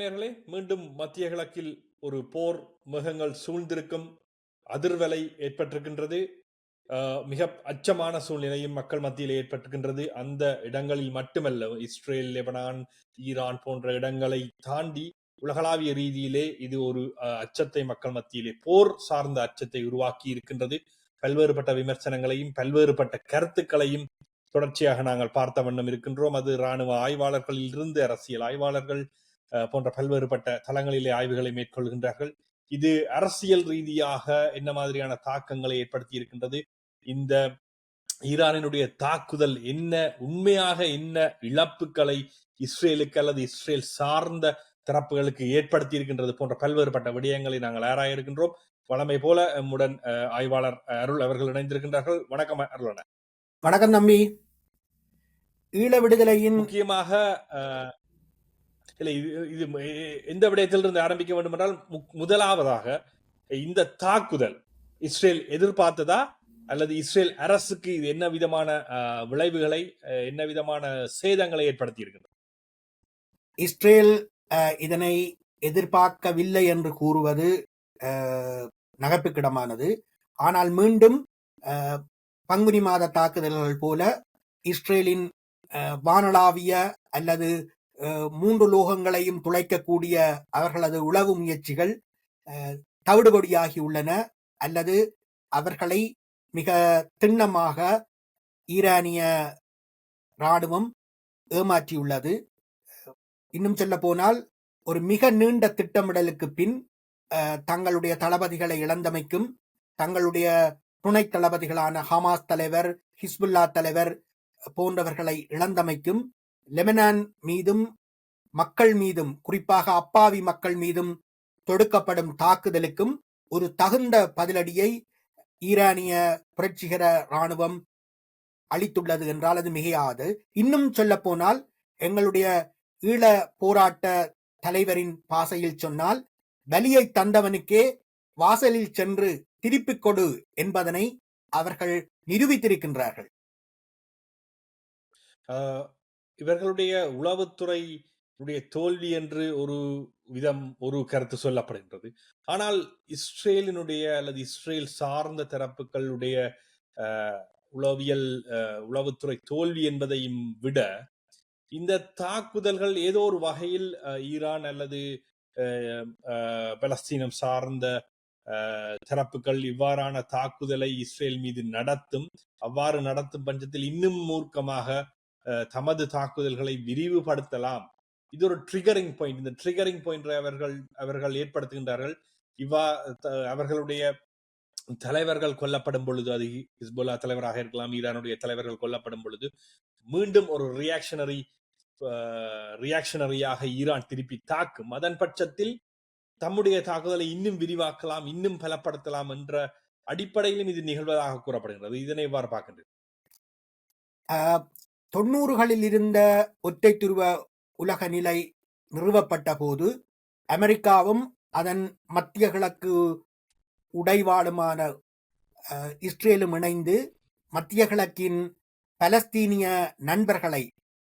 வணக்கம் நேர்களே மீண்டும் மத்திய கிழக்கில் ஒரு போர் முகங்கள் சூழ்ந்திருக்கும் அதிர்வலை ஏற்பட்டிருக்கின்றது. மிக அச்சமான சூழ்நிலையும் மக்கள் மத்தியில் ஏற்பட்டிருக்கின்றது. அந்த இடங்களில் மட்டுமல்ல இஸ்ரேல் லெபனான் ஈரான் போன்ற இடங்களை தாண்டி உலகளாவிய ரீதியிலே இது ஒரு அச்சத்தை மக்கள் மத்தியிலே போர் சார்ந்த அச்சத்தை உருவாக்கி இருக்கின்றது. பல்வேறுபட்ட விமர்சனங்களையும் பல்வேறுபட்ட கருத்துக்களையும் தொடர்ச்சியாக நாங்கள் பார்த்த வண்ணம் இருக்கின்றோம். அது இராணுவ ஆய்வாளர்களில் இருந்து அரசியல் ஆய்வாளர்கள் போன்ற பல்வேறுபட்ட தளங்களிலே ஆய்வுகளை மேற்கொள்கின்றார்கள். இது அரசியல் ரீதியாக என்ன மாதிரியான தாக்கங்களை ஏற்படுத்தி இருக்கின்றது இந்த ஈரானினுடைய தாக்குதல் என்ன உண்மையாக என்ன இழப்புகளை இஸ்ரேலுக்கு அல்லது இஸ்ரேல் சார்ந்த தரப்புகளுக்கு ஏற்படுத்தி இருக்கின்றது போன்ற பல்வேறுபட்ட விடயங்களை நாங்கள் ஆராய இருக்கின்றோம் வழமை போல எம்முடன் அஹ், ஆய்வாளர் அருள் அவர்கள் இணைந்திருக்கின்றார்கள். வணக்கம் அருள் வணக்கம் தம்பி. ஈழ விடுதலையின் முக்கியமாக இல்லை இது இது எந்த விடயத்திலிருந்து ஆரம்பிக்க வேண்டுமென்றால் முதலாவதாக இந்த தாக்குதல் இஸ்ரேல் எதிர்பார்த்ததா அல்லது இஸ்ரேல் அரசுக்கு இது என்ன விதமான அஹ், விளைவுகளை அஹ், என்ன விதமான சேதங்களை ஏற்படுத்தி இருக்கின்றது இஸ்ரேல் அஹ், இதனை எதிர்பார்க்கவில்லை என்று கூறுவது நகப்புக்கிடமானது. ஆனால் மீண்டும் பங்குனி மாத தாக்குதல்கள் போல இஸ்ரேலின் அஹ், வானளாவிய அல்லது மூன்று லோகங்களையும் துளைக்கக்கூடிய அவர்களது உளவு முயற்சிகள் தவிடுபடியாகியுள்ளன அல்லது அவர்களை மிக திண்ணமாக ஈரானிய இராணுவம் ஏமாற்றியுள்ளது. இன்னும் சொல்ல போனால் ஒரு மிக நீண்ட திட்டமிடலுக்கு பின் தங்களுடைய தளபதிகளை இழந்தமைக்கும் தங்களுடைய துணை தளபதிகளான ஹமாஸ் தலைவர் ஹிஸ்புல்லா தலைவர் போன்றவர்களை இழந்தமைக்கும் லெபனான் மீதும் மக்கள் மீதும் குறிப்பாக அப்பாவி மக்கள் மீதும் தொடுக்கப்படும் தாக்குதலுக்கும் ஒரு தகுந்த பதிலடியை ஈரானிய புரட்சிகர இராணுவம் அளித்துள்ளது என்றால் அது மிகையாது. இன்னும் சொல்ல போனால் எங்களுடைய ஈழ போராட்ட தலைவரின் பாசையில் சொன்னால் வலியை தந்தவனுக்கே வாசலில் சென்று திருப்பிக் கொடு என்பதனை அவர்கள் நிரூபித்திருக்கின்றார்கள். இவர்களுடைய உளவுத்துறை உடைய தோல்வி என்று ஒரு விதம் ஒரு கருத்து சொல்லப்படுகின்றது. ஆனால் இஸ்ரேலினுடைய அல்லது இஸ்ரேல் சார்ந்த தரப்புகளுடைய அஹ், உளவியல் அஹ், உளவுத்துறை தோல்வி என்பதையும் விட இந்த தாக்குதல்கள் ஏதோ ஒரு வகையில் அஹ், ஈரான் அல்லது அஹ், பலஸ்தீனம் சார்ந்த அஹ், தரப்புகள் இவ்வாறான தாக்குதலை இஸ்ரேல் மீது நடத்தும் அவ்வாறு நடத்தும் பட்சத்தில் இன்னும் மூர்க்கமாக தமது தாக்குதல்களை விரிவுபடுத்தலாம். இது ஒரு ட்ரிகரிங் பாயிண்ட் இந்த ட்ரிகரிங் பாயிண்ட் அவர்கள் அவர்கள் ஏற்படுத்துகின்றார்கள். இவ்வா த- அவர்களுடைய தலைவர்கள் கொல்லப்படும் பொழுது அது ஹிஸ்புல்லா தலைவராக இருக்கலாம் ஈரானுடைய தலைவர்கள் கொல்லப்படும் பொழுது மீண்டும் ஒரு ரியாக்ஷனரி ரியாக்ஷனரியாக ஈரான் திருப்பி தாக்கும். அதன் பட்சத்தில் தம்முடைய தாக்குதலை இன்னும் விரிவாக்கலாம் இன்னும் பலப்படுத்தலாம் என்ற அடிப்படையிலும் இது நிகழ்வதாக கூறப்படுகிறது இதனை இவ்வாறு பார்க்கின்றது ஆஹ், தொண்ணூறுகளில் இருந்த ஒற்றை துருவ உலக நிலை நிறுவப்பட்ட போது அமெரிக்காவும் அதன் மத்திய கிழக்கு உடைவாளுமான இஸ்ரேலும் இணைந்து மத்திய கிழக்கின் பலஸ்தீனிய நண்பர்களை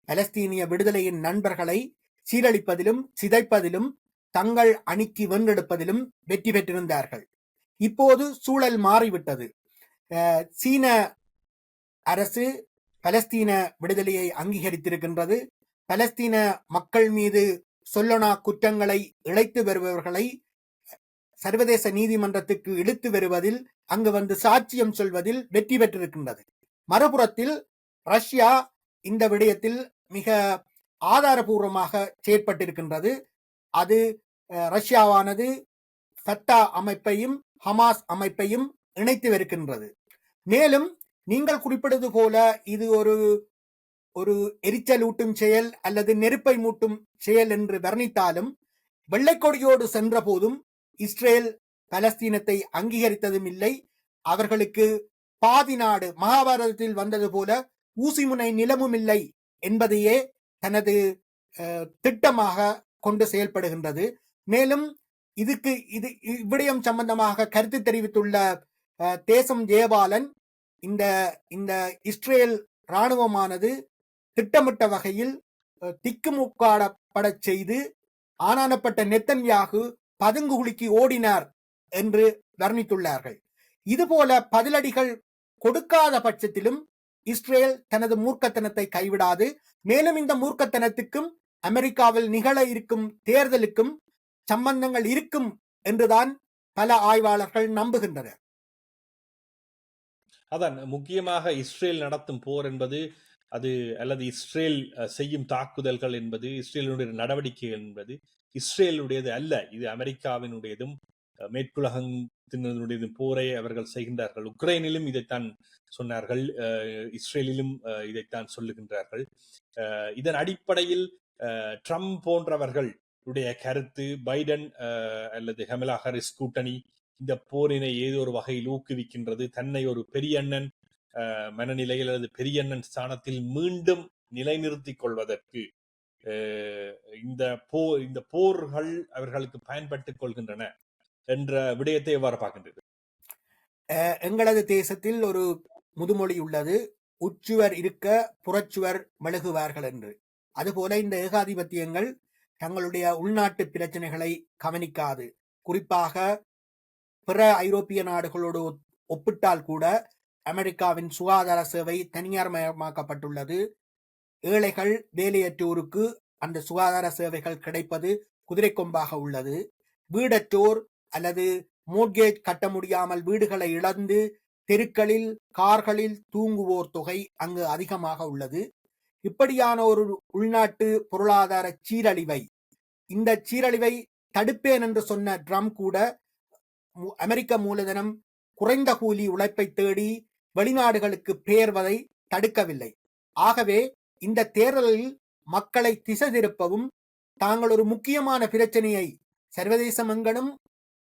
பலஸ்தீனிய விடுதலையின் நண்பர்களை சீரழிப்பதிலும் சிதைப்பதிலும் தங்கள் அணிக்கு வென்றெடுப்பதிலும் வெற்றி பெற்றிருந்தார்கள். இப்போது சூழல் மாறிவிட்டது. சீன அரசு பலஸ்தீன விடுதலையை அங்கீகரித்திருக்கின்றது. பலஸ்தீன மக்கள் மீது சொல்லனா குற்றங்களை இழைத்து வருபவர்களை சர்வதேச நீதிமன்றத்துக்கு இழுத்து வருவதில் அங்கு வந்து சாட்சியம் சொல்வதில் வெற்றி பெற்றிருக்கின்றது. மறுபுறத்தில் ரஷ்யா இந்த விடயத்தில் மிக ஆதாரபூர்வமாக செயற்பட்டிருக்கின்றது. அது ரஷ்யாவானது ஃபத்தா அமைப்பையும் ஹமாஸ் அமைப்பையும் இணைத்து வருகின்றது. மேலும் நீங்கள் குறிப்பிட்டது போல இது ஒரு ஒரு எரிச்சலூட்டும் செயல் அல்லது நெருப்பை மூட்டும் செயல் என்று வர்ணித்தாலும் வெள்ளைக்கொடியோடு சென்ற போதும் இஸ்ரேல் பலஸ்தீனத்தை அங்கீகரித்ததும் இல்லை. அவர்களுக்கு பாதி நாடு மகாபாரதத்தில் வந்தது போல ஊசிமுனை நிலமும் இல்லை என்பதையே தனது அஹ், திட்டமாக கொண்டு செயல்படுகின்றது. மேலும் இதுக்கு இது இவ்விடயம் சம்பந்தமாக கருத்து தெரிவித்துள்ள அஹ், தேசம் ஜெயபாலன் இந்த இந்த இஸ்ரேல் இராணுவமானது திட்டமிட்ட வகையில் திக்குமுக்காடப்பட செய்து ஆனானப்பட்ட நெத்தன்யாகு பதுங்குகுழிக்கு ஓடினார் என்று வர்ணித்துள்ளார்கள். இதுபோல பதிலடிகள் கொடுக்காத பட்சத்திலும் இஸ்ரேல் தனது மூர்க்கத்தனத்தை கைவிடாது. மேலும் இந்த மூர்க்கத்தனத்துக்கும் அமெரிக்காவில் நிகழ இருக்கும் தேர்தலுக்கும் சம்பந்தங்கள் இருக்கும் என்றுதான் பல ஆய்வாளர்கள் நம்புகின்றனர். அதான் முக்கியமாக இஸ்ரேல் நடத்தும் போர் என்பது அது அல்லது இஸ்ரேல் செய்யும் தாக்குதல்கள் என்பது இஸ்ரேலுடைய நடவடிக்கை என்பது இஸ்ரேலுடையது அல்ல. இது அமெரிக்காவினுடையதும் அஹ், மேற்குலகத்தினுடையதும் போரை அவர்கள் செய்கின்றார்கள். உக்ரைனிலும் இதைத்தான் சொன்னார்கள். அஹ், இஸ்ரேலிலும் அஹ், இதைத்தான் சொல்லுகின்றார்கள். அஹ், இதன் அடிப்படையில் ட்ரம்ப் போன்றவர்கள் உடைய கருத்து பைடன் அல்லது ஹெமலா ஹாரிஸ் கூட்டணி இந்த போரினை ஏதோ ஒரு வகையில் ஊக்குவிக்கின்றது. தன்னை ஒரு பெரியண்ணன் அஹ், மனநிலையில் அல்லது பெரியண்ணன் ஸ்தானத்தில் மீண்டும் நிலைநிறுத்திக் கொள்வதற்கு அஹ், இந்த போர் இந்த போர்கள் அவர்களுக்கு பயன்பட்டுக் கொள்கின்றன என்ற விடயத்தை எவ்வாறு பார்க்கின்றது? அஹ், எங்களது தேசத்தில் ஒரு முதுமொழி உள்ளது. உச்சுவர் இருக்க புறச்சுவர் மெழுகுவார்கள் என்று. அதுபோல இந்த ஏகாதிபத்தியங்கள் தங்களுடைய உள்நாட்டு பிரச்சனைகளை கவனிக்காது. குறிப்பாக பிற ஐரோப்பிய நாடுகளோடு ஒப்பிட்டால் கூட அமெரிக்காவின் சுகாதார சேவை தனியார்மயமாக்கப்பட்டுள்ளது. ஏழைகள் வேலையற்றோருக்கு அந்த சுகாதார சேவைகள் கிடைப்பது குதிரை கொம்பாக உள்ளது. வீடற்றோர் அல்லது மோட்கேஜ் கட்ட முடியாமல் வீடுகளை இழந்து தெருக்களில் கார்களில் தூங்குவோர் தொகை அங்கு அதிகமாக உள்ளது. இப்படியான ஒரு உள்நாட்டு பொருளாதார சீரழிவை இந்த சீரழிவை தடுப்பேன் என்று சொன்ன ட்ரம் கூட அமெரிக்க மூலதனம் குறைந்த கூலி உழைப்பை தேடி வெளிநாடுகளுக்கு பெயர்வதை தடுக்கவில்லை. ஆகவே இந்த தேர்தலில் மக்களை திசை திருப்பவும் தாங்கள் ஒரு முக்கியமான பிரச்சனையை சர்வதேசமெங்கனும்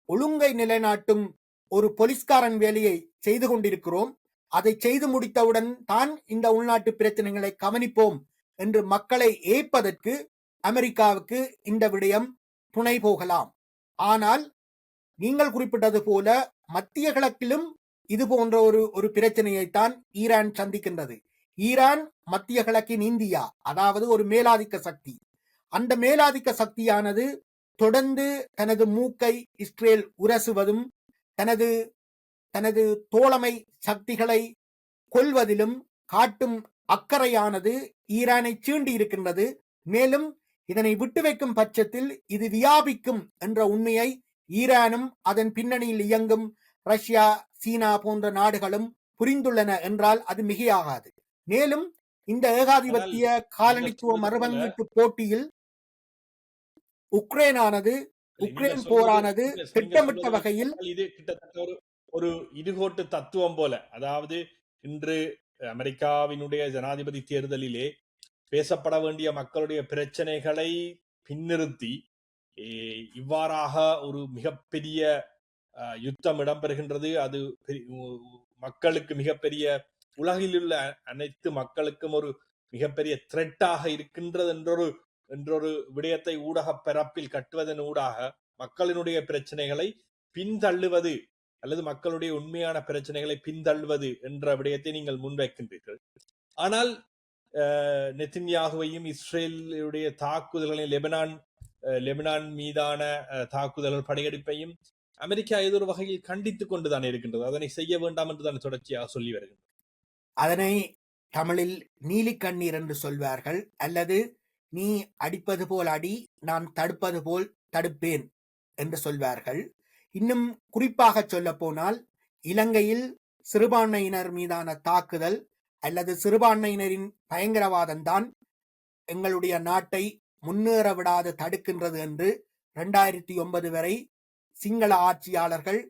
ஒழுங்கை நிலைநாட்டும் ஒரு போலீஸ்காரன் வேலையை செய்து கொண்டிருக்கிறோம். அதை செய்து முடித்தவுடன் தான் இந்த உள்நாட்டு பிரச்சனைகளை கவனிப்போம் என்று மக்களை ஏய்ப்பதற்கு அமெரிக்காவுக்கு இந்த விடயம் துணை போகலாம். ஆனால் நீங்கள் குறிப்பிட்டது போல மத்திய கிழக்கிலும் இது போன்ற ஒரு ஒரு பிரச்சனையைத்தான் ஈரான் சந்திக்கின்றது. ஈரான் மத்திய கிழக்கின் இந்தியா அதாவது ஒரு மேலாதிக்க சக்தி. அந்த மேலாதிக்க சக்தியானது தொடர்ந்து தனது மூக்கை இஸ்ரேல் உரசுவதும் தனது தனது தோழமை சக்திகளை கொல்வதிலும் காட்டும் அக்கறையானது ஈரானை சீண்டி இருக்கின்றது. மேலும் இதனை விட்டு வைக்கும் பட்சத்தில் இது வியாபிக்கும் என்ற உண்மையை ஈரானும் அதன் பின்னணியில் இயங்கும் ரஷ்யா சீனா போன்ற நாடுகளும் புரிந்துள்ளன என்றால் அது மிகையாகாது. மேலும் இந்த ஏகாதிபத்திய காலனித்துவ மறுபங்கீட்டு போட்டியில் உக்ரைனானது உக்ரைன் போரானது திட்டமிட்ட வகையில் இது கிட்டத்தட்ட ஒரு ஒரு இருகோட்டு தத்துவம் போல. அதாவது இன்று அமெரிக்காவினுடைய ஜனாதிபதி தேர்தலிலே பேசப்பட வேண்டிய மக்களுடைய பிரச்சனைகளை பின்னிறுத்தி இவ்வாறாக ஒரு மிகப்பெரிய யுத்தம் இடம்பெறுகின்றது. அது மக்களுக்கு மிகப்பெரிய உலகில் உள்ள அனைத்து மக்களுக்கும் ஒரு மிகப்பெரிய த்ரெட்டாக இருக்கின்றது என்றொரு என்றொரு விடயத்தை ஊடக பரப்பில் கட்டுவதன் ஊடாக மக்களினுடைய பிரச்சனைகளை பின்தள்ளுவது அல்லது மக்களுடைய உண்மையான பிரச்சனைகளை பின்தள்ளுவது என்ற விடயத்தை நீங்கள் முன்வைக்கின்றீர்கள். ஆனால் அஹ், இஸ்ரேலுடைய தாக்குதல்களையும் லெபனான் லெபனான் மீதான அஹ், தாக்குதல்கள் படையெடுப்பையும் அமெரிக்கா ஏதோ ஒரு வகையில் கண்டித்துக் கொண்டுதான் இருக்கின்றது. அதனை செய்ய வேண்டாம் என்று தான் தொடர்ச்சியாக சொல்லி வருகின்றது. அதனை தமிழில் நீலி கண்ணீர் என்று சொல்வார்கள். அல்லது நீ அடிப்பது போல் அடி நான் தடுப்பது போல் தடுப்பேன் என்று சொல்வார்கள். இன்னும் குறிப்பாக சொல்ல போனால் இலங்கையில் சிறுபான்மையினர் மீதான தாக்குதல் அல்லது சிறுபான்மையினரின் பயங்கரவாதம் தான் எங்களுடைய நாட்டை முன்னேற விடாது தடுக்கின்றது என்று இரண்டாயிரத்தி ஒன்பது வரை சிங்கள ஆட்சியாளர்கள்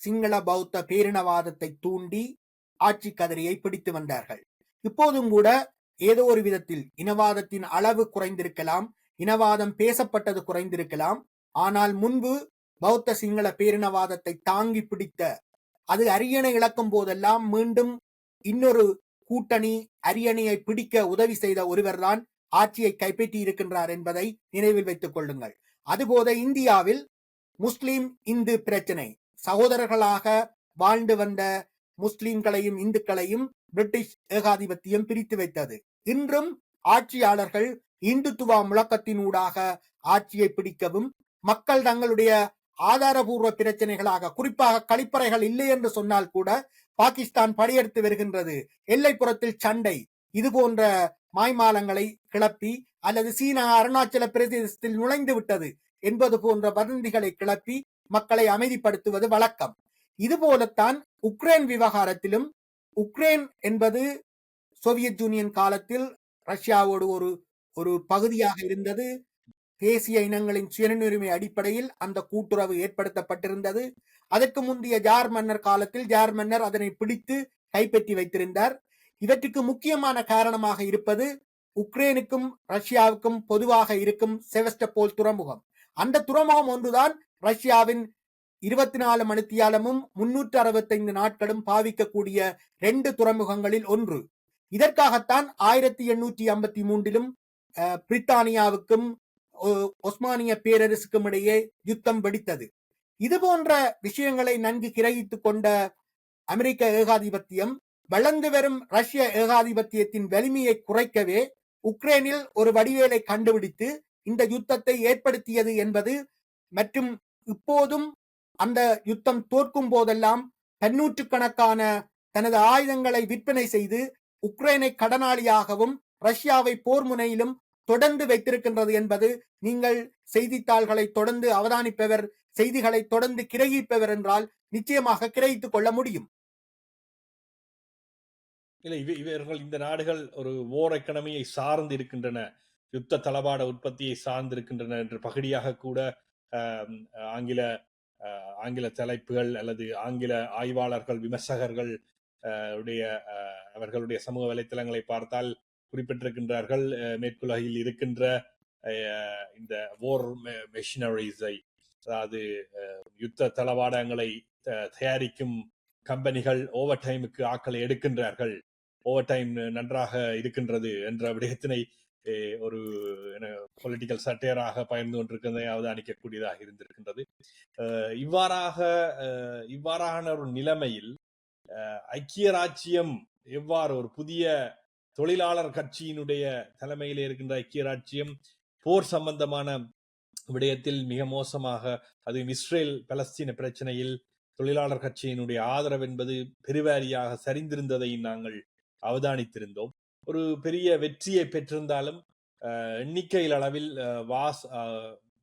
சிங்கள பௌத்த பேரினவாதத்தை தூண்டி ஆட்சி கதிரையை பிடித்து வந்தார்கள். இப்போதும் கூட ஏதோ ஒரு விதத்தில் இனவாதத்தின் அளவு குறைந்திருக்கலாம் இனவாதம் பேசப்பட்டது குறைந்திருக்கலாம். ஆனால் முன்பு பௌத்த சிங்கள பேரினவாதத்தை தாங்கி பிடித்த அது அரியணை இழக்கும் போதெல்லாம் மீண்டும் இன்னொரு கூட்டணி அரியணையை பிடிக்க உதவி செய்த ஒருவர்தான் ஆட்சியை கைப்பற்றி இருக்கின்றார் என்பதை நினைவில் வைத்துக் கொள்ளுங்கள். அதுபோல இந்தியாவில் முஸ்லிம் இந்து பிரச்சனை. சகோதரர்களாக வாழ்ந்து வந்த முஸ்லிம்களையும் இந்துக்களையும் பிரிட்டிஷ் ஏகாதிபத்தியம் பிரித்து வைத்தது. இன்றும் ஆட்சியாளர்கள் இந்துத்துவ முழக்கத்தினூடாக ஆட்சியை பிடிக்கவும் மக்கள் தங்களுடைய ஆதாரபூர்வ பிரச்சனைகளாக குறிப்பாக கழிப்பறைகள் இல்லை என்று சொன்னால் கூட பாகிஸ்தான் படையெடுத்து வருகின்றது. எல்லைப்புறத்தில் சண்டை. இது போன்ற மாய்மாலங்களை கிளப்பி அல்லது சீனா அருணாச்சல பிரதேசத்தில் நுழைந்து விட்டது என்பது போன்ற வதந்திகளை கிளப்பி மக்களை அமைதிப்படுத்துவது வழக்கம். இது போலத்தான் உக்ரைன் விவகாரத்திலும் உக்ரைன் என்பது சோவியத் யூனியன் காலத்தில் ரஷ்யாவோடு ஒரு ஒரு பகுதியாக இருந்தது. தேசிய இனங்களின் சுயனுரிமை அடிப்படையில் அந்த கூட்டுறவு ஏற்படுத்தப்பட்டிருந்தது. அதற்கு முந்தைய ஜார் மன்னர் காலத்தில் ஜார் மன்னர் அதனை பிடித்து கைப்பற்றி வைத்திருந்தார். இவற்றுக்கு முக்கியமான காரணமாக இருப்பது உக்ரைனுக்கும் ரஷ்யாவுக்கும் பொதுவாக இருக்கும் செவஸ்டபோல் துறைமுகம். அந்த துறைமுகம் ஒன்றுதான் ரஷ்யாவின் இருபத்தி நாலு மணித்தியாலமும் முன்னூற்று அறுபத்தைந்து நாட்களும் பாவிக்கக்கூடிய ரெண்டு துறைமுகங்களில் ஒன்று. இதற்காகத்தான் ஆயிரத்தி எண்ணூற்றி ஐம்பத்தி மூன்றிலும் பிரித்தானியாவுக்கும் ஒ- ஒஸ்மானிய பேரரசுக்கும் இடையே யுத்தம் வெடித்தது. இது போன்ற விஷயங்களை நன்கு கிரகித்துக் கொண்ட அமெரிக்க ஏகாதிபத்தியம் வளர்ந்து வரும் ரஷ்ய ஏகாதிபத்தியத்தின் வலிமையை குறைக்கவே உக்ரைனில் ஒரு வடிவேலை கண்டுபிடித்து இந்த யுத்தத்தை ஏற்படுத்தியது என்பது மற்றும் இப்போதும் அந்த யுத்தம் தோற்கும் போதெல்லாம் பன்னூற்றுக்கணக்கான தனது ஆயுதங்களை விற்பனை செய்து உக்ரைனை கடனாளியாகவும் ரஷ்யாவை போர் முனையிலும் தொடர்ந்து வைத்திருக்கின்றது என்பது நீங்கள் செய்தித்தாள்களை தொடர்ந்து அவதானிப்பவர் செய்திகளை தொடர்ந்து கிரகிப்பவர் என்றால் நிச்சயமாக கிரகித்துக் கொள்ள முடியும். இல்லை இவ இவர்கள் இந்த நாடுகள் ஒரு ஓர் எக்கனமியை சார்ந்து இருக்கின்றன யுத்த தளபாட உற்பத்தியை சார்ந்து இருக்கின்றன என்று பகுதியாக கூட ஆங்கில ஆங்கில தலைப்புகள் அல்லது ஆங்கில ஆய்வாளர்கள் விமர்சகர்கள் அஹ், உடைய அஹ், அவர்களுடைய சமூக வலைத்தளங்களை பார்த்தால் குறிப்பிட்டிருக்கின்றார்கள் மேற்குலகில் இருக்கின்ற அஹ், இந்த ஓர் மெஷினரிஸை அதாவது அஹ், யுத்த தளவாடங்களை த- தயாரிக்கும் கம்பெனிகள் ஓவர் டைமுக்கு ஆக்களை எடுக்கின்றார்கள். ஓவர் டைம் நன்றாக இருக்கின்றது என்ற விடயத்தினை ஒரு பொலிட்டிக்கல் சட்டையராக பயந்து கொண்டிருக்கிறதை அவதானிக்கக்கூடியதாக இருந்திருக்கின்றது. அஹ், இவ்வாறாக அஹ், இவ்வாறான ஒரு நிலைமையில் அஹ், ஐக்கிய ராச்சியம் எவ்வாறு ஒரு புதிய தொழிலாளர் கட்சியினுடைய தலைமையில் இருக்கின்ற ஐக்கிய ராச்சியம் போர் சம்பந்தமான விடயத்தில் மிக மோசமாக அது இஸ்ரேல் பலஸ்தீன பிரச்சனையில் தொழிலாளர் கட்சியினுடைய ஆதரவு என்பது பெருவாரியாக சரிந்திருந்ததை நாங்கள் அவதானித்திருந்தோம். ஒரு பெரிய வெற்றியை பெற்றிருந்தாலும் அஹ், எண்ணிக்கையில் அளவில் அஹ், வாஸ்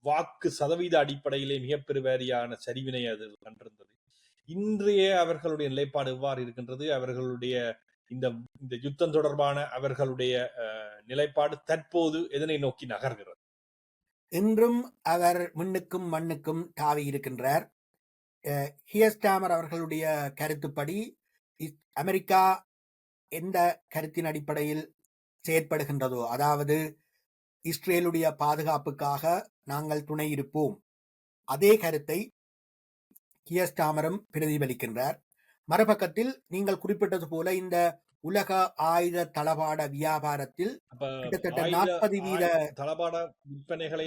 வாக்கு சதவீத அடிப்படையிலே மிக பெருவாரியான சரிவினை அது கண்டிருந்தது. இன்றைய அவர்களுடைய நிலைப்பாடு எவ்வாறு இருக்கின்றது? அவர்களுடைய இந்த இந்த யுத்தம் தொடர்பான அவர்களுடைய அஹ், நிலைப்பாடு தற்போது எதனை நோக்கி நகர்கிறது? இன்றும் அவர் விண்ணுக்கும் மண்ணுக்கும் தாவி இருக்கின்றார். ஹியஸ்டாமர் அவர்களுடைய கருத்துப்படி இஸ்- அமெரிக்கா எந்த கருத்தின் அடிப்படையில் செயற்படுகின்றதோ அதாவது இஸ்ரேலுடைய பாதுகாப்புக்காக நாங்கள் துணை இருப்போம் அதே கருத்தை கியஸ்டாமரும் பிரதிபலிக்கின்றார். மறுபக்கத்தில் நீங்கள் குறிப்பிட்டது போல இந்த உலக ஆயுத தளபாட வியாபாரத்தில் கிட்டத்தட்ட நாற்பது வீத தளபாட விற்பனைகளை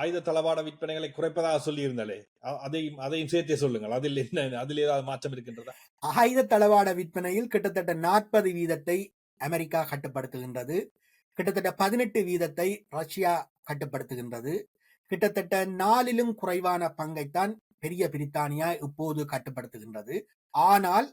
ஆயுத தளபாட விற்பனைகளை குறைப்பதாக சொல்லி இருந்தாலே அதையும் அதையும் சேர்த்தே சொல்லுங்கள். அதில் என்ன அதில் ஏதாவது மாற்றம் இருக்கின்றதா? ஆயுத தளவாட விற்பனையில் கிட்டத்தட்ட நாற்பது வீதத்தை அமெரிக்கா கட்டுப்படுத்துகின்றது. கிட்டத்தட்ட பதினெட்டு வீதத்தை ரஷ்யா கட்டுப்படுத்துகின்றது. கிட்டத்தட்ட நாலிலும் குறைவான பங்கைத்தான் பெரிய பிரித்தானியா இப்போது கட்டுப்படுத்துகின்றது. ஆனால்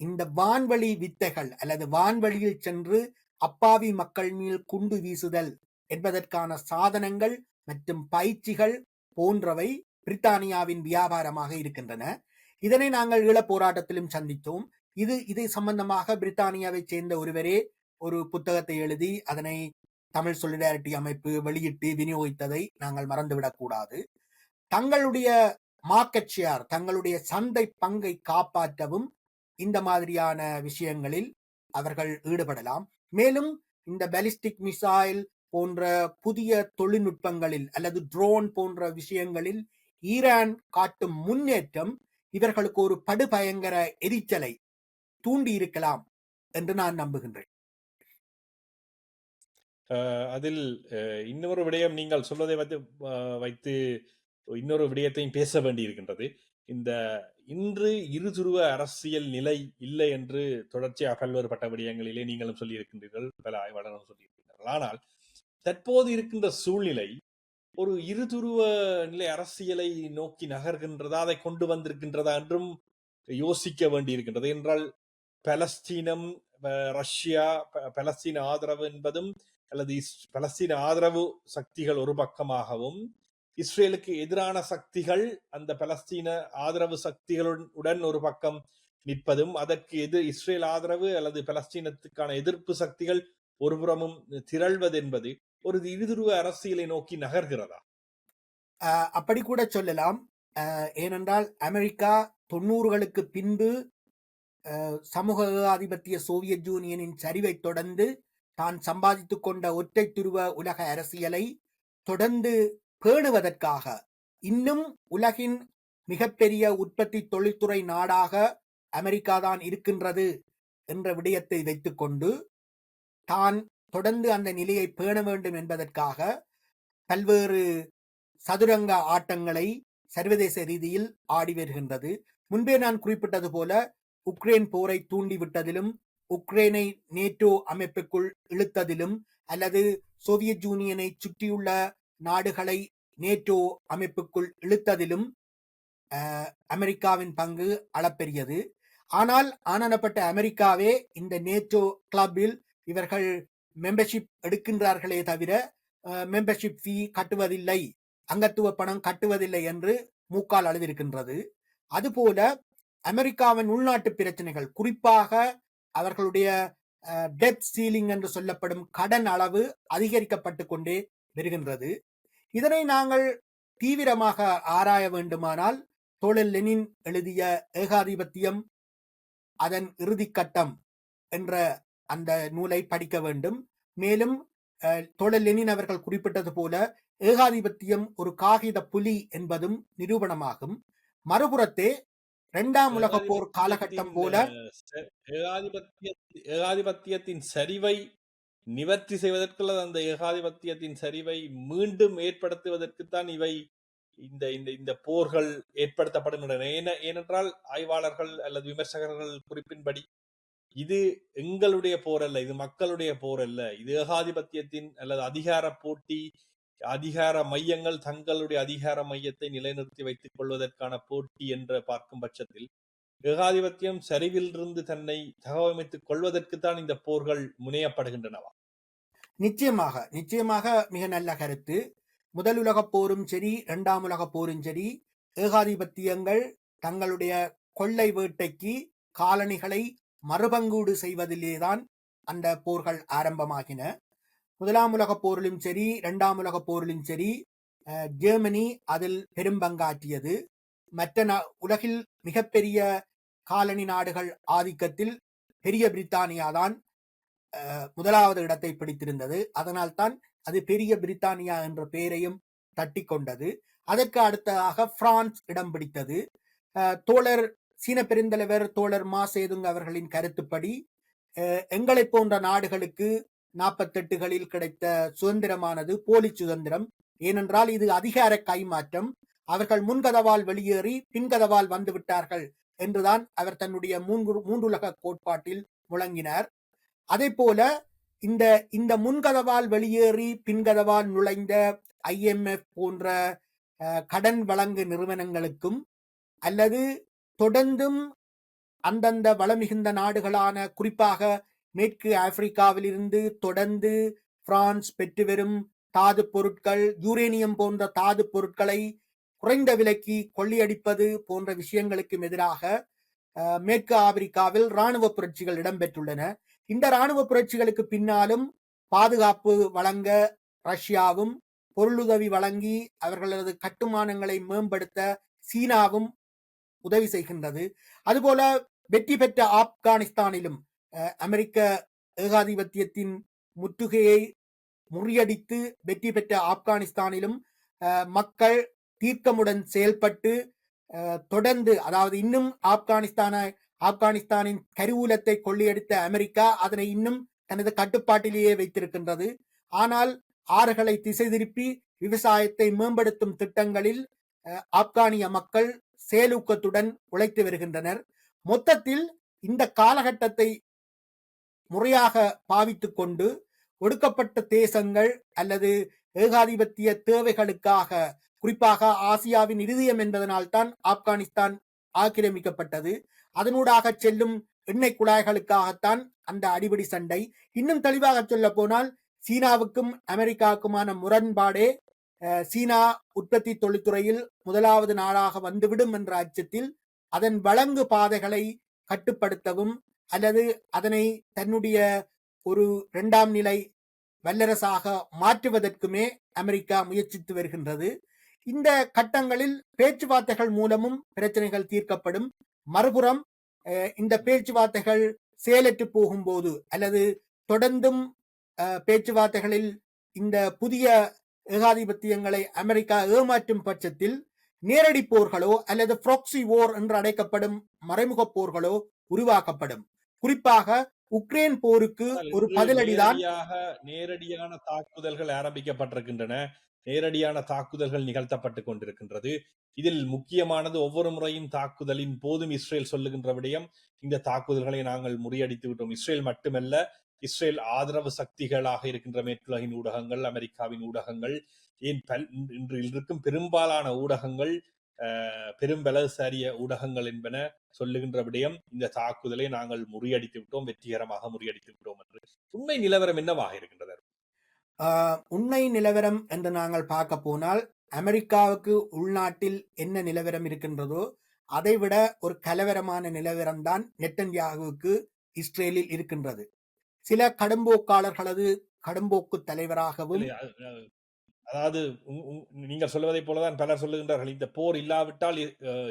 இந்த வான்வழி வித்தைகள் அல்லது வான்வழியில் சென்று அப்பாவி மக்கள் மேல் குண்டு வீசுதல் என்பதற்கான சாதனங்கள் மற்றும் பயிற்சிகள் போன்றவை பிரித்தானியாவின் வியாபாரமாக இருக்கின்றன. இதனை நாங்கள் ஈழ போராட்டத்திலும் சந்தித்தோம். இது இதை சம்பந்தமாக பிரித்தானியாவைச் சேர்ந்த ஒருவரே ஒரு புத்தகத்தை எழுதி அதனை தமிழ் சொலிடாரிட்டி அமைப்பு வெளியிட்டு விநியோகித்ததை நாங்கள் மறந்துவிடக்கூடாது தங்களுடைய மார்க்கெட் ஷேர் தங்களுடைய சந்தை பங்கை காப்பாற்றவும் இந்த மாதிரியான விஷயங்களில் அவர்கள் ஈடுபடலாம். மேலும் இந்த பாலிஸ்டிக் மிசைல் போன்ற புதிய தொழில்நுட்பங்களில் அல்லது ட்ரோன் போன்ற விஷயங்களில் ஈரான் காட்டும் முன்னேற்றம் இவர்களுக்கு ஒரு படுபயங்கர எரிச்சலை தூண்டி இருக்கலாம் என்று நான் நம்புகின்றேன். அதில் அஹ், இன்னொரு விடயம் நீங்கள் சொல்வதை வைத்து வைத்து இன்னொரு விடயத்தையும் பேச வேண்டியிருக்கின்றது. இந்த இன்று இருதுருவ அரசியல் நிலை இல்லை என்று தொடர்ச்சியாக பல்வேறுபட்ட விடயங்களிலே நீங்களும் சொல்லியிருக்கின்றீர்கள் பல ஆய்வாளர்களும் சொல்லியிருக்கின்றனர் ஆனால் தற்போது இருக்கின்ற சூழ்நிலை ஒரு இருதுருவ நிலை அரசியலை நோக்கி நகர்கின்றதா அதை கொண்டு வந்திருக்கின்றதா என்றும் யோசிக்க வேண்டியிருக்கின்றது. என்றால் பலஸ்தீனம் ரஷ்யா ப- பலஸ்தீன ஆதரவு என்பதும் அல்லது பலஸ்தீன ஆதரவு சக்திகள் ஒரு பக்கமாகவும் இஸ்ரேலுக்கு எதிரான சக்திகள் அந்த பலஸ்தீன ஆதரவு சக்திகளுடன் ஒரு பக்கம் நிற்பதும் அதற்கு எதிர் இஸ்ரேல் ஆதரவு அல்லது பலஸ்தீனத்துக்கான எதிர்ப்பு சக்திகள் ஒருபுறமும் திரள்வது என்பது ஒரு இருதுருவ அரசியலை நோக்கி நகர்கிறதா? அப்படி கூட சொல்லலாம். ஏனென்றால் அமெரிக்கா தொண்ணூறுகளுக்கு பின்பு சமூக ஆதிபத்திய சோவியத் யூனியனின் சரிவை தொடர்ந்து தான் சம்பாதித்துக் கொண்ட ஒற்றை துருவ உலக அரசியலை தொடர்ந்து பேணுவதற்காக. இன்னும் உலகின் மிகப்பெரிய உற்பத்தி தொழில்துறை நாடாக அமெரிக்கா தான் இருக்கின்றது என்ற விடயத்தை வைத்துக்கொண்டு தான் தொடர்ந்து அந்த நிலையை பேண வேண்டும் என்பதற்காக பல்வேறு சதுரங்க ஆட்டங்களை சர்வதேச ரீதியில் ஆடி வருகின்றது. முன்பே நான் குறிப்பிட்டது போல உக்ரைன் போரை தூண்டிவிட்டதிலும் உக்ரைனை நேட்டோ அமைப்புக்குள் இழுத்ததிலும் அல்லது சோவியத் யூனியனை சுற்றியுள்ள நாடுகளை நேட்டோ அமைப்புக்குள் இழுத்ததிலும் அமெரிக்காவின் பங்கு அளப்பெரியது. ஆனால் ஆனனப்பட்ட அமெரிக்காவே இந்த நேட்டோ கிளப்பில் இவர்கள் மெம்பர்ஷிப் எடுக்கின்றார்களே தவிர மெம்பர்ஷிப் ஃபீ கட்டுவதில்லை. அங்கத்துவ பணம் கட்டுவதில்லை என்று மூக்கால் அழுதிருக்கின்றது. அதுபோல அமெரிக்காவின் உள்நாட்டு பிரச்சனைகள் குறிப்பாக அவர்களுடைய டெப் சீலிங் என்று சொல்லப்படும் கடன் அளவு அதிகரிக்கப்பட்டு கொண்டே வருகின்றது. இதனை நாங்கள் தீவிரமாக ஆராய வேண்டுமானால் தோழர் லெனின் எழுதிய ஏகாதிபத்தியம் அதன் இறுதிக் கட்டம் என்ற அந்த நூலை படிக்க வேண்டும். மேலும் தோழர் லெனின் அவர்கள் குறிப்பிட்டது போல ஏகாதிபத்தியம் ஒரு காகித புலி என்பதும் நிரூபணமாகும். மறுபுறத்தே இரண்டாம் உலகப் போர் காலகட்டம் போல ஏகாதிபத்திய ஏகாதிபத்தியத்தின் சரிவை நிவர்த்தி செய்வதற்கு அந்த ஏகாதிபத்தியத்தின் சரிவை மீண்டும் ஏற்படுத்துவதற்குத்தான் இவை இந்த இந்த இந்த போர்கள் ஏற்படுத்தப்படுகின்றன. ஏன- ஏனென்றால் ஆய்வாளர்கள் அல்லது விமர்சகர்கள் குறிப்பின்படி இது எங்களுடைய போர் அல்ல இது மக்களுடைய போர் அல்ல. இது ஏகாதிபத்தியத்தின் அல்லது அதிகார போட்டி அதிகார மையங்கள் தங்களுடைய அதிகார மையத்தை நிலைநிறுத்தி வைத்துக் கொள்வதற்கான போட்டி என்று பார்க்கும் பட்சத்தில் ஏகாதிபத்தியம் சரிவிலிருந்து தன்னை தகவமைத்துக் கொள்வதற்குத்தான் இந்த போர்கள் முனையப்படுகின்றனவா? நிச்சயமாக நிச்சயமாக மிக நல்ல கருத்து. முதல் உலகப் போரும் சரி இரண்டாம் உலகப் போரும் சரி ஏகாதிபத்தியங்கள் தங்களுடைய கொள்ளை வேட்டைக்கு காலணிகளை மறுபங்கீடு செய்வதிலேதான் அந்த போர்கள் ஆரம்பமாகின. முதலாம் உலகப் போரிலும் சரி இரண்டாம் உலகப் போரிலும் சரி அஹ், ஜெர்மனி அதில் பெரும்பங்காற்றியது மற்ற உலகில் மிகப்பெரிய காலனி நாடுகள் ஆதிக்கத்தில் பெரிய பிரித்தானியா தான் முதலாவது இடத்தை பிடித்திருந்தது. அதனால் தான் அது பெரிய பிரித்தானியா என்ற பெயரையும் தட்டி கொண்டது. அதற்கு அடுத்ததாக பிரான்ஸ் இடம் பிடித்தது. தோழர் சீன பெருந்தலைவர் தோழர் மா சேதுங் அவர்களின் கருத்துப்படி எங்களை போன்ற நாடுகளுக்கு நாற்பத்தெட்டுகளில் கிடைத்த சுதந்திரமானது போலி சுதந்திரம். ஏனென்றால் இது அதிகார கைமாற்றம். அவர்கள் முன்கதவால் வெளியேறி பின்கதவால் வந்து விட்டார்கள். என்றுதான் அவர் தன்னுடைய மூன்று மூன்றுலக கோட்பாட்டில் முழங்கினார். அதே போல இந்த இந்த முன்கதவால் வெளியேறி பின்கதவால் நுழைந்த ஐஎம்எஃப் போன்ற கடன் வழங்கு நிறுவனங்களுக்கும் அல்லது தொடர்ந்தும் அந்தந்த வளமிகுந்த நாடுகளான குறிப்பாக மேற்கு ஆப்பிரிக்காவிலிருந்து தொடர்ந்து பிரான்ஸ் பெற்று வரும் தாது பொருட்கள் யூரேனியம் போன்ற தாது பொருட்களை குறைந்த விலைக்கு கொள்ளையடிப்பது போன்ற விஷயங்களுக்கும் எதிராக மேற்கு ஆப்பிரிக்காவில் ராணுவ புரட்சிகள் இடம்பெற்றுள்ளன. இந்த இராணுவ புரட்சிகளுக்கு பின்னாலும் பாதுகாப்பு வழங்க ரஷ்யாவும் பொருளுதவி வழங்கி அவர்களது கட்டுமானங்களை மேம்படுத்த சீனாவும் உதவி செய்கின்றது. அதுபோல வெற்றி பெற்ற ஆப்கானிஸ்தானிலும் அமெரிக்க ஏகாதிபத்தியத்தின் முற்றுகையை முறியடித்து வெற்றி பெற்ற ஆப்கானிஸ்தானிலும் மக்கள் தீர்க்கமுடன் செயல்பட்டு தொடர்ந்து அதாவது இன்னும் ஆப்கானிஸ்தான ஆப்கானிஸ்தானின் கருவூலத்தை கொள்ளையடித்த அமெரிக்கா அதனை இன்னும் தனது கட்டுப்பாட்டிலேயே வைத்திருக்கின்றது. ஆனால் ஆறுகளை திசை திருப்பி விவசாயத்தை மேம்படுத்தும் திட்டங்களில் அஹ், ஆப்கானிய மக்கள் செயலூக்கத்துடன் உழைத்து வருகின்றனர். மொத்தத்தில் இந்த காலகட்டத்தை முறையாக பாவித்துக் கொண்டு ஒடுக்கப்பட்ட தேசங்கள் அல்லது ஏகாதிபத்திய தேவைகளுக்காக குறிப்பாக ஆசியாவின் இருதயம் என்பதனால்தான் ஆப்கானிஸ்தான் ஆக்கிரமிக்கப்பட்டது. அதனூடாக செல்லும் எண்ணெய் குழாய்களுக்காகத்தான் அந்த அடிபடி சண்டை. இன்னும் தெளிவாக சொல்ல போனால் சீனாவுக்கும் அமெரிக்காவுக்குமான முரண்பாடே சீனா உற்பத்தி தொழில்துறையில் முதலாவது நாளாக வந்துவிடும் என்ற அச்சத்தில் அதன் வழங்கு பாதைகளை கட்டுப்படுத்தவும் அல்லது அதனை தன்னுடைய ஒரு இரண்டாம் நிலை வல்லரசாக மாற்றுவதற்குமே அமெரிக்கா முயற்சித்து வருகின்றது. இந்த கட்டங்களில் பேச்சுவார்த்தைகள் மூலமும் பிரச்சனைகள் தீர்க்கப்படும். மறுபுறம் இந்த பேச்சுவார்த்தைகள் செயலற்று போகும்போது அல்லது தொடர்ந்தும் பேச்சுவார்த்தைகளில் இந்த புதிய ஏகாதிபத்தியங்களை அமெரிக்கா ஏமாற்றும் பட்சத்தில் நேரடி போர்களோ அல்லது ப்ராக்சி போர் என்று அழைக்கப்படும் மறைமுக போர்களோ உருவாக்கப்படும். குறிப்பாக உக்ரைன் போருக்கு ஒரு பதிலடிதான் நேரடியான தாக்குதல்கள் ஆரம்பிக்கப்பட்டிருக்கின்றன. நேரடியான தாக்குதல்கள் நிகழ்த்தப்பட்டு கொண்டிருக்கின்றது. இதில் முக்கியமானது ஒவ்வொரு முறையும் தாக்குதலின் போதும் இஸ்ரேல் சொல்லுகின்ற விடயம் இந்த தாக்குதல்களை நாங்கள் முறியடித்து விட்டோம். இஸ்ரேல் மட்டுமல்ல இஸ்ரேல் ஆதரவு சக்திகளாக இருக்கின்ற மேற்குலகின் ஊடகங்கள் அமெரிக்காவின் ஊடகங்கள் ஏன் பல் இன்று இருக்கும் பெரும்பாலான ஊடகங்கள் பெரும் பலசாரிய ஊடகங்கள் என்பன சொல்லுகின்ற விடயம் இந்த தாக்குதலை நாங்கள் முறியடித்து விட்டோம் வெற்றிகரமாக முறியடித்து விட்டோம் என்று. உண்மை நிலவரம் என்னவாக இருக்கின்றது? உண்மை நிலவரம் என்று நாங்கள் பார்க்க போனால் அமெரிக்காவுக்கு உள்நாட்டில் என்ன நிலவரம் இருக்கின்றதோ அதைவிட ஒரு கலவரமான நிலவரம்தான் நெட்டன்யாகுவுக்கு இஸ்ரேலில் இருக்கின்றது. சில கடும்போக்காளர்களது கடும்போக்கு தலைவராகவும் அதாவது நீங்கள் சொல்வதைப் போலதான் பலர் சொல்லுகின்றார்கள். இந்த போர் இல்லாவிட்டால்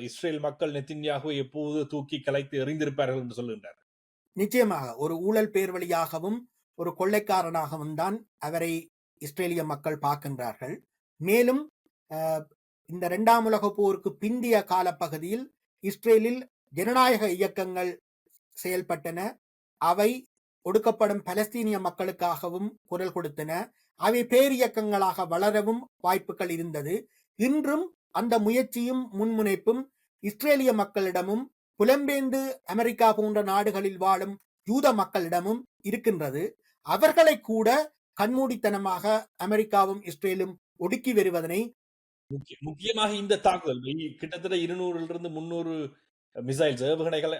இஸ்ரேல் மக்கள் நெத்தின்யாகுவை எப்போது தூக்கி கலைத்து எறிந்திருப்பார்கள் என்று சொல்லுகின்றார் நிச்சயமாக ஒரு ஊழல் பேர் வழியாகவும் ஒரு கொள்ளைக்காரனாகவும் தான் அவரை இஸ்ரேலிய மக்கள் பார்க்கின்றார்கள். மேலும் ஆஹ், இந்த இரண்டாம் உலக போருக்கு பிந்திய காலப்பகுதியில் இஸ்ரேலில் ஜனநாயக இயக்கங்கள் செயல்பட்டன. அவை ஒடுக்கப்படும் பலஸ்தீனிய மக்களுக்காகவும் குரல் கொடுத்தன. அவை பேரியக்கங்களாக வளரவும் வாய்ப்புகள் இருந்தது. இன்றும் அந்த முயற்சியும் முன்முனைப்பும் இஸ்ரேலிய மக்களிடமும் புலம்பெயர்ந்து அமெரிக்கா போன்ற நாடுகளில் வாழும் யூத மக்களிடமும் இருக்கின்றது. அவர்களை கூட கண்மூடித்தனமாக அமெரிக்காவும் இஸ்ரேலும் ஒடுக்கி வருவதனை முக்கியமாக இந்த தாக்குதல் கிட்டத்தட்ட இருநூறிலிருந்து முன்னூறு மிசைல்ஸ் ஏவுகணைகள்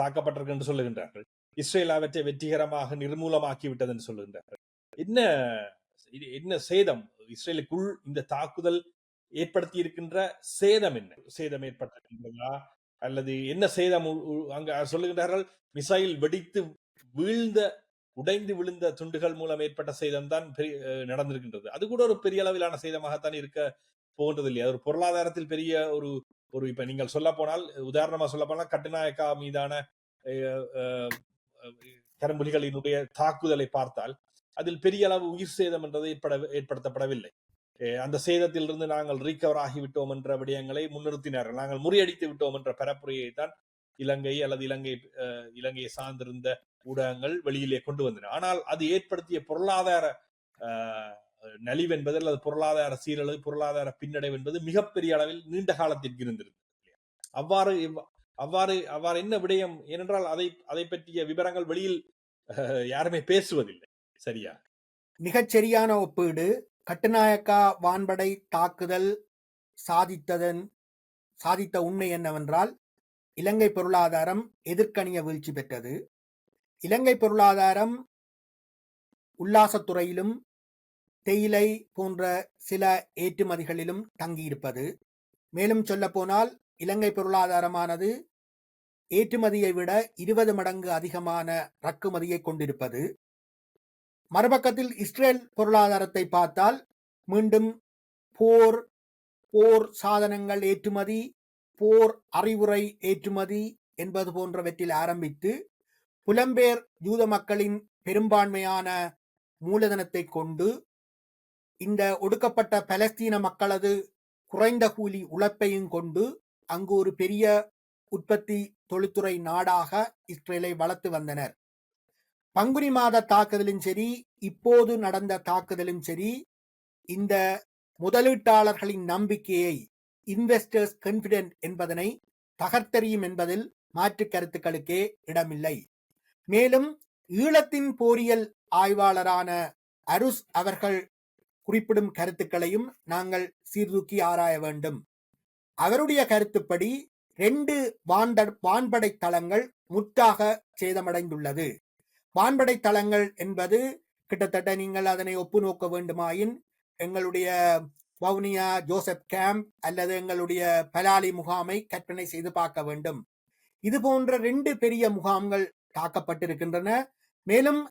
தாக்கப்பட்டிருக்கு என்று சொல்லுகின்றார்கள். இஸ்ரேல் அவற்றை வெற்றிகரமாக நிர்மூலமாக்கி விட்டது என்று சொல்லுகின்றார்கள். என்ன இது என்ன சேதம்? இஸ்ரேலுக்குள் இந்த தாக்குதல் ஏற்படுத்தி இருக்கின்ற சேதம் என்ன? சேதம் ஏற்பட்டிருக்கின்றதா? அல்லது என்ன சேதம் அங்க சொல்லுகின்றார்கள்? மிசைல் வெடித்து வீழ்ந்த உடைந்து விழுந்த துண்டுகள் மூலம் ஏற்பட்ட சேதம் தான் நடந்திருக்கின்றது. அது கூட ஒரு பெரிய அளவிலான சேதமாகத்தான் இருக்க போகின்றது இல்லையா ஒரு பொருளாதாரத்தில் பெரிய ஒரு ஒரு இப்ப நீங்கள் சொல்ல போனால் உதாரணமா சொல்ல போனால் கட்டுநாயக்கா மீதான அஹ், கரும்புலிகளினுடைய தாக்குதலை பார்த்தால் அதில் பெரிய அளவு உயிர் சேதம் என்றது ஏற்பட ஏற்படுத்தப்படவில்லை. அந்த சேதத்திலிருந்து நாங்கள் ரீகவர் ஆகிவிட்டோம் என்ற விடயங்களை முன்னிறுத்தினார்கள். நாங்கள் முறியடித்து விட்டோம் என்ற பரப்புரையை தான் இலங்கை அல்லது இலங்கை அஹ், இலங்கையை சார்ந்திருந்த ஊடகங்கள் வெளியிலே கொண்டு வந்தன. ஆனால் அது ஏற்படுத்திய பொருளாதார நலிவு என்பது அல்லது பொருளாதார சீரழிவு பொருளாதார பின்னடைவு என்பது மிகப்பெரிய அளவில் நீண்ட காலத்திற்கு இருந்திருந்தது அவ்வாறு அவ்வாறு அவ்வாறு என்ன விடயம் ஏனென்றால் அதை அதை பற்றிய விவரங்கள் வெளியில் யாருமே பேசுவதில்லை. சரியா? மிகச்சரியான ஒப்பீடு கட்டுநாயக்கா வான்படை தாக்குதல் சாதித்ததன் சாதித்த உண்மை என்னவென்றால் இலங்கை பொருளாதாரம் எதிர்க்கணிய வீழ்ச்சி பெற்றது. இலங்கை பொருளாதாரம் உல்லாசத்துறையிலும் தேயிலை போன்ற சில ஏற்றுமதிகளிலும் தங்கியிருப்பது. மேலும் சொல்லப்போனால் இலங்கை பொருளாதாரமானது ஏற்றுமதியை விட இருபது மடங்கு அதிகமான ரக்குமதியை கொண்டிருப்பது. மறுபக்கத்தில் இஸ்ரேல் பொருளாதாரத்தை பார்த்தால் மீண்டும் போர் போர் சாதனங்கள் ஏற்றுமதி போர் அறிவுரை ஏற்றுமதி என்பது போன்றவற்றில் ஆரம்பித்து புலம்பெயர் யூத மக்களின் பெரும்பான்மையான மூலதனத்தை கொண்டு இந்த ஒடுக்கப்பட்ட பலஸ்தீன மக்களது குறைந்த கூலி உழைப்பையும் கொண்டு அங்கு ஒரு பெரிய உற்பத்தி தொழில்துறை நாடாக இஸ்ரேலை வளர்த்து வந்தனர். பங்குனி மாத தாக்குதலும் சரி இப்போது நடந்த தாக்குதலும் சரி இந்த முதலீட்டாளர்களின் நம்பிக்கையை இன்வெஸ்டர்ஸ் கான்பிடென்ட் என்பதனை தகர்த்தெறியும் என்பதில் மாற்று கருத்துக்களுக்கே இடமில்லை. மேலும் ஈழத்தின் போரியல் ஆய்வாளரான அருஸ் அவர்கள் குறிப்பிடும் கருத்துக்களையும் நாங்கள் சீர்தூக்கி ஆராய வேண்டும். அவருடைய கருத்துப்படி ரெண்டு வான்ட வான்படை தளங்கள் முற்றாக சேதமடைந்துள்ளது. வான்படை தளங்கள் என்பது கிட்டத்தட்ட நீங்கள் அதனை ஒப்பு நோக்க வேண்டுமாயின் எங்களுடைய வவுனியா ஜோசப் கேம்ப் அல்லது எங்களுடைய பலாலி முகாமை கற்பனை செய்து பார்க்க வேண்டும். இது போன்ற ரெண்டு பெரிய முகாம்கள் தாக்கப்பட்டிருக்கின்றன. மேலும்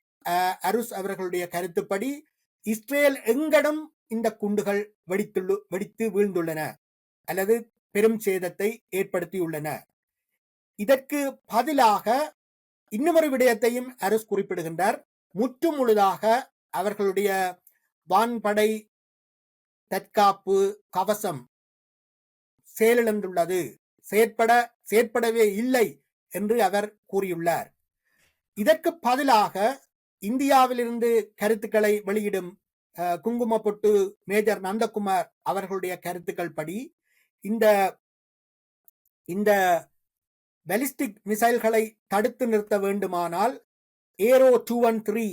அருஸ் அவர்களுடைய கருத்துப்படி இஸ்ரேல் எங்கடம் இந்த குண்டுகள் வெடித்துள்ளு வெடித்து வீழ்ந்துள்ளன அல்லது பெரும் சேதத்தை ஏற்படுத்தியுள்ளன. இதற்கு பதிலாக இன்னுமொரு விடயத்தையும் அரசு குறிப்பிடுகின்றார். முற்று முழுதாக அவர்களுடைய வான்படை தற்காப்பு கவசம் செயலிழந்துள்ளது. செயற்பட செயற்படவே இல்லை என்று அவர் கூறியுள்ளார். இதற்கு பதிலாக இந்தியாவிலிருந்து கருத்துக்களை வெளியிடும் குங்குமப்பொட்டு மேஜர் நந்தகுமார் அவர்களுடைய கருத்துக்கள் படி இந்த இந்த பெலிஸ்டிக் மிசைல்களை தடுத்து நிறுத்த வேண்டுமானால் ஏரோ டூ ஒன் த்ரீ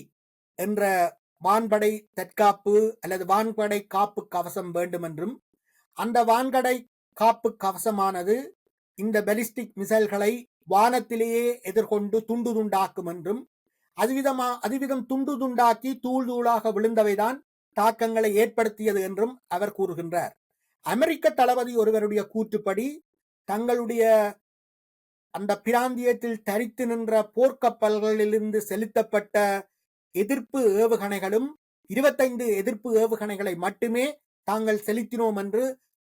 என்ற வான்படை தற்காப்பு அல்லது வான்படை காப்பு கவசம் வேண்டும் என்றும் அந்த வான்கடை காப்பு கவசமானது இந்த பெலிஸ்டிக் மிசைல்களை வானத்திலேயே எதிர்கொண்டு துண்டு துண்டாக்கும் என்றும் அதுவிதமா அதுவிதம் துண்டு துண்டாக்கி தூள் தூளாக விழுந்தவைதான் தாக்கங்களை ஏற்படுத்தியது என்றும் அவர் கூறுகின்றார். அமெரிக்க தளபதி ஒருவருடைய கூற்றுப்படி தங்களுடைய அந்த பிராந்தியத்தில் தரித்து நின்ற போர்க்கப்பல்களிலிருந்து செலுத்தப்பட்ட எதிர்ப்பு ஏவுகணைகளும் இருபத்தைந்து எதிர்ப்பு ஏவுகணைகளை மட்டுமே தாங்கள் செலுத்தினோம் என்று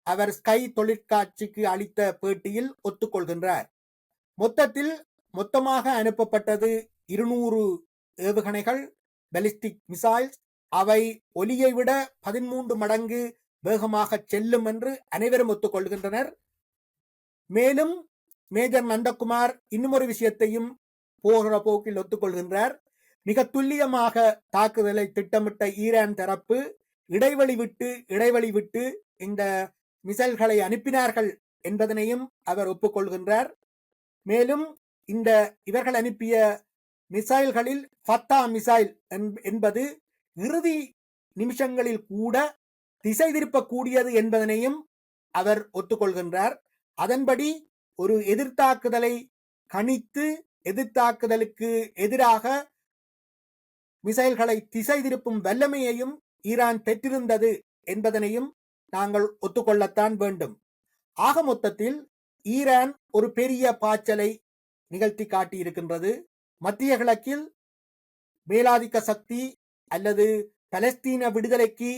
அவர் ஸ்கை தொழிற்காட்சிக்கு அளித்த பேட்டியில் ஒத்துக்கொள்கின்றார். மொத்தத்தில் மொத்தமாக அனுப்பப்பட்டது இருநூறு ஏவுகணைகள் பெலிஸ்டிக் மிசைல்ஸ் அவை ஒலியை விட பதிமூன்று மடங்கு வேகமாக செல்லும் என்று அனைவரும் ஒத்துக்கொள்கின்றனர். மேலும் மேஜர் நந்தகுமார் இன்னுமொரு விஷயத்தையும் போகிற போக்கில் ஒத்துக்கொள்கின்றார். மிக துல்லியமாக தாக்குதலை திட்டமிட்ட ஈரான் தரப்பு இடைவெளி விட்டு இடைவெளி விட்டு இந்த மிசைல்களை அனுப்பினார்கள் என்பதனையும் அவர் ஒப்புக்கொள்கின்றார். மேலும் இந்த இவர்கள் அனுப்பிய மிசைல்களில் ஃபத்தா மிசைல் என்பது இறுதி நிமிஷங்களில் கூட திசை திருப்பக்கூடியது என்பதனையும் அவர் ஒத்துக்கொள்கின்றார். அதன்படி ஒரு எதிர்த்தாக்குதலை கணித்து எதிர்த்தாக்குதலுக்கு எதிராக மிசைல்களை திசை திருப்பும் வல்லமையையும் ஈரான் பெற்றிருந்தது என்பதனையும் நாங்கள் ஒத்துக்கொள்ளத்தான் வேண்டும். ஆக மொத்தத்தில் ஈரான் ஒரு பெரிய பாய்ச்சலை நிகழ்த்தி காட்டியிருக்கின்றது. மத்திய கிழக்கில் மேலாதிக்க சக்தி அல்லது பலஸ்தீன விடுதலைக்கு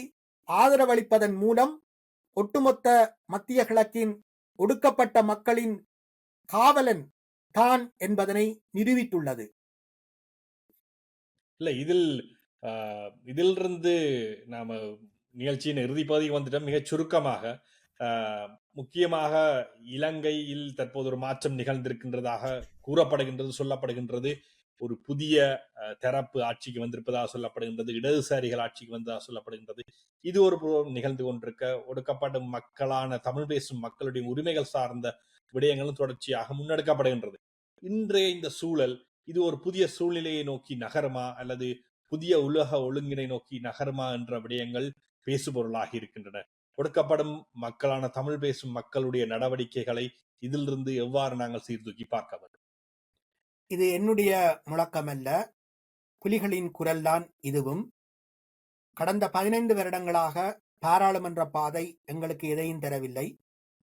ஆதரவளிப்பதன் மூலம் ஒட்டுமொத்த மத்திய கிழக்கின் ஒடுக்கப்பட்ட மக்களின் காவலன் தான் என்பதனை நிரூபித்துள்ளது. இல்ல இதில் ஆஹ், இதிலிருந்து நாம நிகழ்ச்சியின் இறுதி பகுதிக்கு வந்துட்டோம். மிகச் சுருக்கமாக முக்கியமாக இலங்கையில் தற்போது ஒரு மாற்றம் நிகழ்ந்திருக்கின்றதாக கூறப்படுகின்றது சொல்லப்படுகின்றது. ஒரு புதிய தெரப்பு தரப்பு ஆட்சிக்கு வந்திருப்பதாக சொல்லப்படுகின்றது இடதுசாரிகள் ஆட்சிக்கு வந்ததாக சொல்லப்படுகின்றது. இது ஒரு புறம் நிகழ்ந்து கொண்டிருக்க ஒடுக்கப்படும் மக்களான தமிழ் பேசும் மக்களுடைய உரிமைகள் சார்ந்த விடயங்களும் தொடர்ச்சியாக முன்னெடுக்கப்படுகின்றது. இன்றைய இந்த சூழல் இது ஒரு புதிய சூழ்நிலையை நோக்கி நகருமா அல்லது புதிய உலக ஒழுங்கினை நோக்கி நகருமா என்ற விடயங்கள் பேசுபொருளாகி இருக்கின்றன. ஒடுக்கப்படும் மக்களான தமிழ் பேசும் மக்களுடைய நடவடிக்கைகளை இதிலிருந்து எவ்வாறு நாங்கள் சீர்தூக்கி பார்க்க வேண்டும்? இது என்னுடைய முழக்கமல்ல. புலிகளின் குரல்தான் இதுவும். கடந்த பதினைந்து வருடங்களாக பாராளுமன்ற பாதை எங்களுக்கு எதையும் தரவில்லை.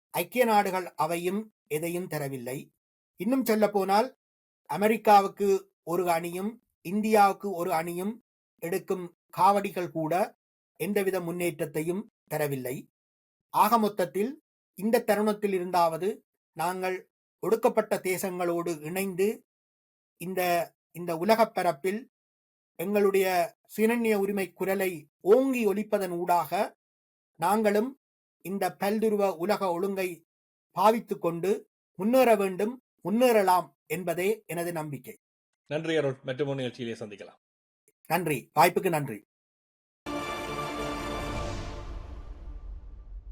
ஐக்கிய நாடுகள் அவையும் எதையும் தரவில்லை. இன்னும் சொல்ல போனால் அமெரிக்காவுக்கு ஒரு அணியும் இந்தியாவுக்கு ஒரு அணியும் எடுக்கும் காவடிகள் கூட எந்தவித முன்னேற்றத்தையும் தரவில்லை. ஆக மொத்தத்தில் இந்த தருணத்தில் இருந்தாவது நாங்கள் ஒடுக்கப்பட்ட தேசங்களோடு இணைந்து இந்த இந்த உலகப் பரப்பில் எங்களுடைய சுயநிர்ணய உரிமை குரலை ஓங்கி ஒலிப்பதன் ஊடாக நாங்களும் இந்த பல்துருவ உலக ஒழுங்கை பாவித்துக் கொண்டு முன்னேற வேண்டும் முன்னேறலாம் என்பதே எனது நம்பிக்கை. நன்றி அருள் மற்றும் நிகழ்ச்சியிலே சந்திக்கலாம். நன்றி. வாய்ப்புக்கு நன்றி.